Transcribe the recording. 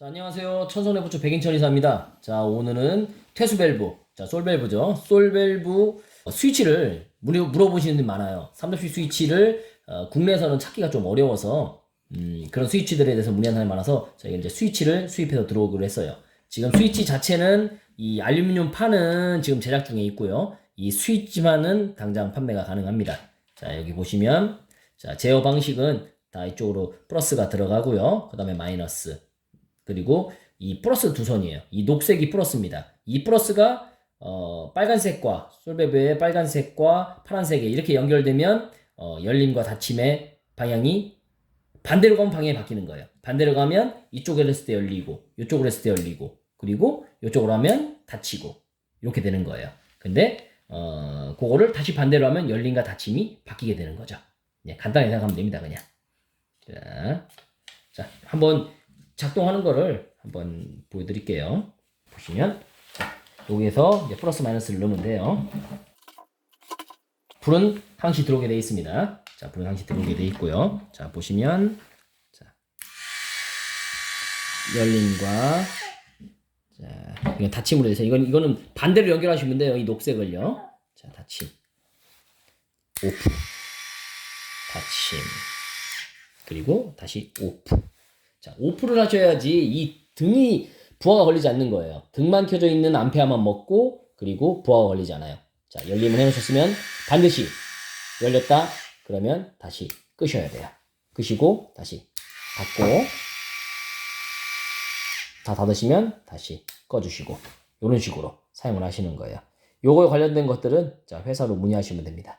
자, 안녕하세요. 천손의 부처 백인천 이사입니다. 자, 오늘은 퇴수 밸브, 자, 솔 밸브죠. 솔 밸브 스위치를 물어, 물어보시는 분이 많아요. 3W 스위치를 어, 국내에서는 찾기가 좀 어려워서 음, 그런 스위치들에 대해서 문의하는 사람이 많아서 저희가 이제 스위치를 수입해서 들어오기로 했어요. 지금 스위치 자체는 이 알루미늄 판은 지금 제작 중에 있고요. 이 스위치만은 당장 판매가 가능합니다. 자, 여기 보시면 자, 제어 방식은 다 이쪽으로 플러스가 들어가고요. 그 다음에 마이너스. 그리고 이 플러스 두 선이에요. 이 녹색이 플러스입니다. 이 플러스가 어, 빨간색과 솔베브의 빨간색과 파란색에 이렇게 연결되면 어, 열림과 닫힘의 방향이 반대로 가면 방향이 바뀌는 거예요. 반대로 가면 이쪽으로 했을 때 열리고 이쪽으로 했을 때 열리고 그리고 이쪽으로 하면 닫히고 이렇게 되는 거예요. 근데 어, 그거를 다시 반대로 하면 열림과 닫힘이 바뀌게 되는 거죠. 네, 간단하게 생각하면 됩니다, 그냥. 자, 자, 한번 작동하는 거를 한번 보여드릴게요. 보시면, 자, 여기에서 이제 플러스 마이너스를 넣으면 돼요. 불은 항시 들어오게 되어 있습니다. 자, 불은 항시 들어오게 되어 있고요. 자, 보시면, 자, 열림과, 자, 이건 닫힘으로 돼서, 이건, 이거는 반대로 연결하시면 돼요. 이 녹색을요. 자, 닫힘. 오프. 닫힘. 그리고 다시 오프. 자, 오프를 하셔야지 이 등이 부하가 걸리지 않는 거예요. 등만 켜져 있는 암페어만 먹고 그리고 부하가 걸리지 않아요. 자, 열림을 해놓으셨으면 반드시 열렸다 그러면 다시 끄셔야 돼요. 끄시고 다시 닫고 다 닫으시면 다시 꺼주시고 이런 식으로 사용을 하시는 거예요. 요거에 관련된 것들은 자, 회사로 문의하시면 됩니다.